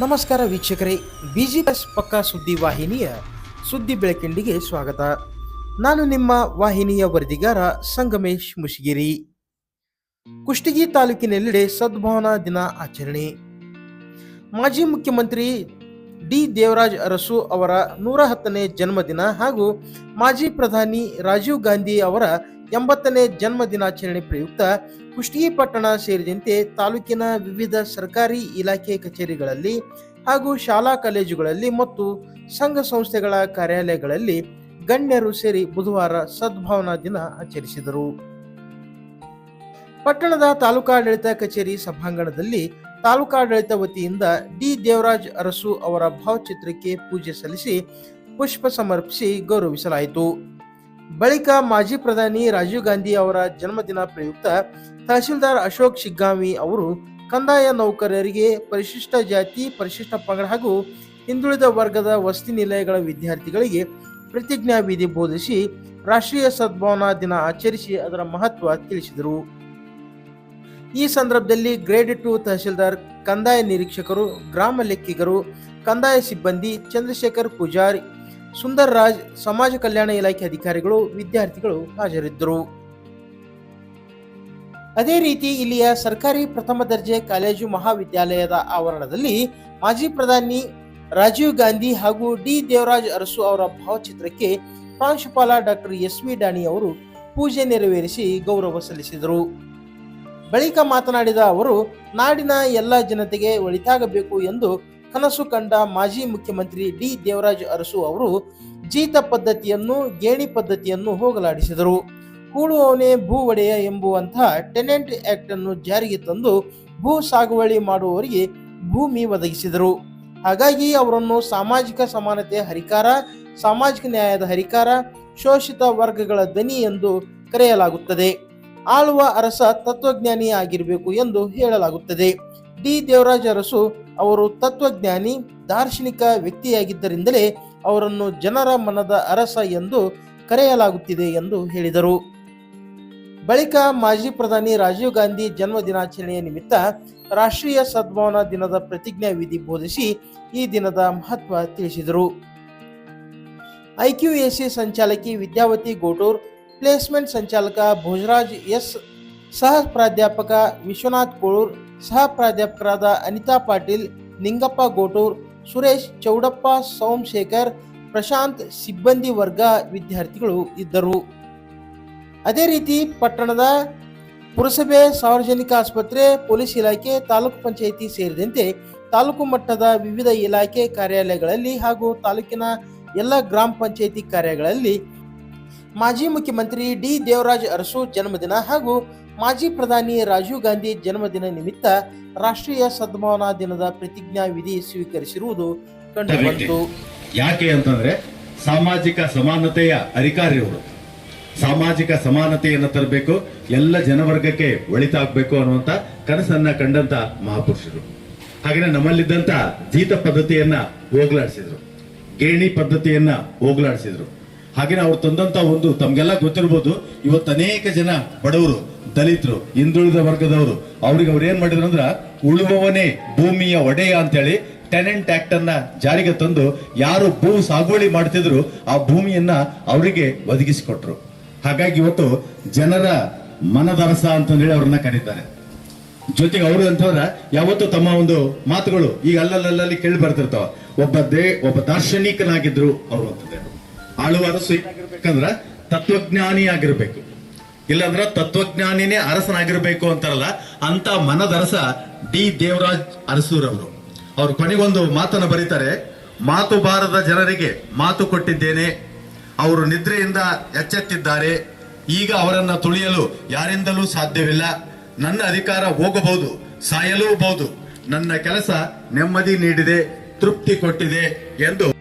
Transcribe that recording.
ನಮಸ್ಕಾರ ವೀಕ್ಷಕರೇ, busy bus ಪಕ್ಕ ಸುದ್ದಿ ವಾಹಿನಿಯ ಸುದ್ದಿ ಬೆಳಕಿಂಡಿಗೆ ಸ್ವಾಗತ. ನಾನು ನಿಮ್ಮ ವಾಹಿನಿಯ ವರದಿಗಾರ ಸಂಗಮೇಶ್ ಮುಷಿಗಿರಿ. ಕುಷ್ಟಗಿ ತಾಲೂಕಿನೆಲ್ಲೆಡೆ ಸದ್ಭಾವನಾ ದಿನ ಆಚರಣೆ. ಮಾಜಿ ಮುಖ್ಯಮಂತ್ರಿ ಡಿ. ದೇವರಾಜ್ ಅರಸು ಅವರ ನೂರ ಹತ್ತನೇ ಜನ್ಮದಿನ ಹಾಗೂ ಮಾಜಿ ಪ್ರಧಾನಿ ರಾಜೀವ್ ಗಾಂಧಿ ಅವರ ಎಂಬತ್ತನೇ ಜನ್ಮ ದಿನಾಚರಣೆ ಪ್ರಯುಕ್ತ ಕುಷ್ಟಗಿ ಪಟ್ಟಣ ಸೇರಿದಂತೆ ತಾಲೂಕಿನ ವಿವಿಧ ಸರ್ಕಾರಿ ಇಲಾಖೆ ಕಚೇರಿಗಳಲ್ಲಿ ಹಾಗೂ ಶಾಲಾ ಕಾಲೇಜುಗಳಲ್ಲಿ ಮತ್ತು ಸಂಘ ಸಂಸ್ಥೆಗಳ ಕಾರ್ಯಾಲಯಗಳಲ್ಲಿ ಗಣ್ಯರು ಸೇರಿ ಬುಧವಾರ ಸದ್ಭಾವನಾ ದಿನ ಆಚರಿಸಿದರು. ಪಟ್ಟಣದ ತಾಲೂಕಾಡಳಿತ ಕಚೇರಿ ಸಭಾಂಗಣದಲ್ಲಿ ತಾಲೂಕಾಡಳಿತ ವತಿಯಿಂದ ಡಿ ದೇವರಾಜ್ ಅರಸು ಅವರ ಭಾವಚಿತ್ರಕ್ಕೆ ಪೂಜೆ ಸಲ್ಲಿಸಿ ಪುಷ್ಪ ಸಮರ್ಪಿಸಿ ಗೌರವಿಸಲಾಯಿತು. ಬಳಿಕ ಮಾಜಿ ಪ್ರಧಾನಿ ರಾಜೀವ್ ಗಾಂಧಿ ಅವರ ಜನ್ಮದಿನ ಪ್ರಯುಕ್ತ ತಹಸೀಲ್ದಾರ್ ಅಶೋಕ್ ಶಿಗ್ಗಾಮಿ ಅವರು ಕಂದಾಯ ನೌಕರರಿಗೆ ಪರಿಶಿಷ್ಟ ಜಾತಿ, ಪರಿಶಿಷ್ಟ ಪಂಗಡ ಹಾಗೂ ಹಿಂದುಳಿದ ವರ್ಗದ ವಸತಿ ನಿಲಯಗಳ ವಿದ್ಯಾರ್ಥಿಗಳಿಗೆ ಪ್ರತಿಜ್ಞಾ ವಿಧಿ ಬೋಧಿಸಿ ರಾಷ್ಟ್ರೀಯ ಸದ್ಭಾವನಾ ದಿನ ಆಚರಿಸಿ ಅದರ ಮಹತ್ವ ತಿಳಿಸಿದರು. ಈ ಸಂದರ್ಭದಲ್ಲಿ ಗ್ರೇಡ್ ಟು ತಹಶೀಲ್ದಾರ್, ಕಂದಾಯ ನಿರೀಕ್ಷಕರು, ಗ್ರಾಮ ಲೆಕ್ಕಿಗರು, ಕಂದಾಯ ಸಿಬ್ಬಂದಿ, ಚಂದ್ರಶೇಖರ್ ಪೂಜಾರಿ ಸುಂದರ್ ರಾಜ್ ಸಮಾಜ ಕಲ್ಯಾಣ ಇಲಾಖೆ ಅಧಿಕಾರಿಗಳು, ವಿದ್ಯಾರ್ಥಿಗಳು ಹಾಜರಿದ್ದರು. ಅದೇ ರೀತಿ ಇಲ್ಲಿಯ ಸರ್ಕಾರಿ ಪ್ರಥಮ ದರ್ಜೆ ಕಾಲೇಜು ಮಹಾವಿದ್ಯಾಲಯದ ಆವರಣದಲ್ಲಿ ಮಾಜಿ ಪ್ರಧಾನಿ ರಾಜೀವ್ ಗಾಂಧಿ ಹಾಗೂ ಡಿ ದೇವರಾಜ್ ಅರಸು ಅವರ ಭಾವಚಿತ್ರಕ್ಕೆ ಪ್ರಾಂಶುಪಾಲ ಡಾಕ್ಟರ್ ಎಸ್ ವಿ ಡಾಣಿ ಅವರು ಪೂಜೆ ನೆರವೇರಿಸಿ ಗೌರವ ಸಲ್ಲಿಸಿದರು. ಬಳಿಕ ಮಾತನಾಡಿದ ಅವರು, ನಾಡಿನ ಎಲ್ಲ ಜನತೆಗೆ ಒಳಿತಾಗಬೇಕು ಎಂದು ಕನಸು ಕಂಡ ಮಾಜಿ ಮುಖ್ಯಮಂತ್ರಿ ಡಿ ದೇವರಾಜ್ ಅರಸು ಅವರು ಜೀತ ಪದ್ಧತಿಯನ್ನು, ಗೇಣಿ ಪದ್ಧತಿಯನ್ನು ಹೋಗಲಾಡಿಸಿದರು. ಹೂಳುವವನೇ ಭೂ ಒಡೆಯ ಎಂಬುವಂತಹ ಟೆನೆಂಟ್ ಆಕ್ಟ್ ಅನ್ನು ಜಾರಿಗೆ ತಂದು ಭೂ ಸಾಗುವಳಿ ಮಾಡುವವರಿಗೆ ಭೂಮಿ ಒದಗಿಸಿದರು. ಹಾಗಾಗಿ ಅವರನ್ನು ಸಾಮಾಜಿಕ ಸಮಾನತೆ ಹರಿಕಾರ, ಸಾಮಾಜಿಕ ನ್ಯಾಯದ ಹರಿಕಾರ, ಶೋಷಿತ ವರ್ಗಗಳ ದನಿ ಎಂದು ಕರೆಯಲಾಗುತ್ತದೆ. ಆಳುವ ಅರಸ ತತ್ವಜ್ಞಾನಿ ಆಗಿರಬೇಕು ಎಂದು ಹೇಳಲಾಗುತ್ತದೆ. ಡಿ. ದೇವರಾಜ ಅರಸು ಅವರು ತತ್ವಜ್ಞಾನಿ, ದಾರ್ಶನಿಕ ವ್ಯಕ್ತಿಯಾಗಿದ್ದರಿಂದಲೇ ಅವರನ್ನು ಜನರ ಮನದ ಅರಸ ಎಂದು ಕರೆಯಲಾಗುತ್ತಿದೆ ಎಂದು ಹೇಳಿದರು. ಬಳಿಕ ಮಾಜಿ ಪ್ರಧಾನಿ ರಾಜೀವ್ ಗಾಂಧಿ ಜನ್ಮ ದಿನಾಚರಣೆಯ ನಿಮಿತ್ತ ರಾಷ್ಟ್ರೀಯ ಸದ್ಭಾವನಾ ದಿನದ ಪ್ರತಿಜ್ಞಾ ವಿಧಿ ಬೋಧಿಸಿ ಈ ದಿನದ ಮಹತ್ವ ತಿಳಿಸಿದರು. ಐಕ್ಯುಎಸಿ ಸಂಚಾಲಕಿ ವಿದ್ಯಾವತಿ ಗೋಟೂರ್ ಪ್ಲೇಸ್ಮೆಂಟ್ ಸಂಚಾಲಕ ಭೋಜರಾಜ್ ಎಸ್, ಸಹ ಪ್ರಾಧ್ಯಾಪಕ ವಿಶ್ವನಾಥ್ ಕೋಳೂರ್, ಸಹ ಪ್ರಾಧ್ಯಾಪಕರಾದ ಅನಿತಾ ಪಾಟೀಲ್, ನಿಂಗಪ್ಪ ಗೋಟೂರ್, ಸುರೇಶ್ ಚೌಡಪ್ಪ ಸೋಮಶೇಖರ್, ಪ್ರಶಾಂತ್ ಸಿಬ್ಬಂದಿ ವರ್ಗ ವಿದ್ಯಾರ್ಥಿಗಳು ಇದ್ದರು. ಅದೇ ರೀತಿ ಪಟ್ಟಣದ ಪುರಸಭೆ ಸಾರ್ವಜನಿಕ ಆಸ್ಪತ್ರೆ, ಪೊಲೀಸ್ ಇಲಾಖೆ, ತಾಲೂಕು ಪಂಚಾಯಿತಿ ಸೇರಿದಂತೆ ತಾಲೂಕು ಮಟ್ಟದ ವಿವಿಧ ಇಲಾಖೆ ಕಾರ್ಯಾಲಯಗಳಲ್ಲಿ ಹಾಗೂ ತಾಲೂಕಿನ ಎಲ್ಲ ಗ್ರಾಮ ಪಂಚಾಯಿತಿ ಕಾರ್ಯಗಳಲ್ಲಿ ಮಾಜಿ ಮುಖ್ಯಮಂತ್ರಿ ಡಿ ದೇವರಾಜ್ ಅರಸು ಜನ್ಮದಿನ ಹಾಗೂ ಮಾಜಿ ಪ್ರಧಾನಿ ರಾಜೀವ್ ಗಾಂಧಿ ಜನ್ಮದಿನ ನಿಮಿತ್ತ ರಾಷ್ಟ್ರೀಯ ಸದ್ಭಾವನಾ ದಿನದ ಪ್ರತಿಜ್ಞಾ ವಿಧಿ ಸ್ವೀಕರಿಸಿರುವುದು ಕಂಡುಬಂತು. ಯಾಕೆ ಅಂತಂದ್ರೆ ಸಾಮಾಜಿಕ ಸಮಾನತೆಯ ಅಧಿಕಾರಿಯವರು ಸಾಮಾಜಿಕ ಸಮಾನತೆಯನ್ನು ತರಬೇಕು, ಎಲ್ಲ ಜನವರ್ಗಕ್ಕೆ ಒಳಿತಾಗಬೇಕು ಅನ್ನುವಂತ ಕನಸನ್ನ ಕಂಡಂತ ಮಹಾಪುರುಷರು. ಹಾಗೆ ನಮ್ಮಲ್ಲಿದ್ದಂತ ಜೀತ ಪದ್ಧತಿಯನ್ನ ಹೋಗ್ಲಾಡಿಸಿದ್ರು. ಗೇಣಿ ಪದ್ಧತಿಯನ್ನ ಹೋಗ್ಲಾಡಿಸಿದ್ರು. ಹಾಗೆ ಅವ್ರು ತಂದಂತ ಒಂದು, ತಮ್ಗೆಲ್ಲ ಗೊತ್ತಿರ್ಬೋದು, ಇವತ್ತು ಅನೇಕ ಜನ ಬಡವರು, ದಲಿತರು, ಹಿಂದುಳಿದ ವರ್ಗದವರು, ಅವ್ರಿಗೆ ಅವ್ರು ಏನ್ ಮಾಡಿದ್ರು ಅಂದ್ರ, ಉಳುವವನೇ ಭೂಮಿಯ ಒಡೆಯ ಅಂತೇಳಿ ಟೆನೆಂಟ್ ಆಕ್ಟ್ ಅನ್ನ ಜಾರಿಗೆ ತಂದು ಯಾರು ಭೂ ಸಾಗುವಳಿ ಮಾಡ್ತಿದ್ರು, ಆ ಭೂಮಿಯನ್ನ ಅವರಿಗೆ ಒದಗಿಸಿಕೊಟ್ರು. ಹಾಗಾಗಿ ಇವತ್ತು ಜನರ ಮನದರಸ ಅಂತಂದೇಳಿ ಅವ್ರನ್ನ ಕರೀತಾರೆ. ಜೊತೆಗೆ ಅವರು ಅಂತಂದ್ರ ಯಾವತ್ತು ತಮ್ಮ ಒಂದು ಮಾತುಗಳು ಈಗ ಅಲ್ಲಲ್ಲಲ್ಲಿ ಕೇಳಿ ಬರ್ತಿರ್ತಾವ. ಒಬ್ಬ ದೇ, ಒಬ್ಬ ದಾರ್ಶನಿಕನಾಗಿದ್ರು ಅವರು ಅಂತಂದ್ರೆ ಆಳುವ ಅರಸು ಏನಾಗಿರ್ಬೇಕಂದ್ರ ತತ್ವಜ್ಞಾನಿ ಆಗಿರ್ಬೇಕು ಇಲ್ಲಾಂದ್ರ ತತ್ವಜ್ಞಾನಿನೇ ಅರಸನಾಗಿರ್ಬೇಕು ಅಂತಾರಲ್ಲ, ಅಂತ ಮನದರಸ ಡಿ. ದೇವರಾಜ್ ಅರಸೂರವರು ಅವ್ರು ಕೊನೆಗೊಂದು ಮಾತನ್ನು ಬರೀತಾರೆ, ಮಾತು ಬಾರದ ಜನರಿಗೆ ಮಾತು ಕೊಟ್ಟಿದ್ದೇನೆ. ಅವರು ನಿದ್ರೆಯಿಂದ ಎಚ್ಚೆತ್ತಿದ್ದಾರೆ. ಈಗ ಅವರನ್ನ ತುಳಿಯಲು ಯಾರಿಂದಲೂ ಸಾಧ್ಯವಿಲ್ಲ. ನನ್ನ ಅಧಿಕಾರ ಹೋಗಬಹುದು, ಸಾಯಲೂಬಹುದು. ನನ್ನ ಕೆಲಸ ನೆಮ್ಮದಿ ನೀಡಿದೆ, ತೃಪ್ತಿ ಕೊಟ್ಟಿದೆ ಎಂದು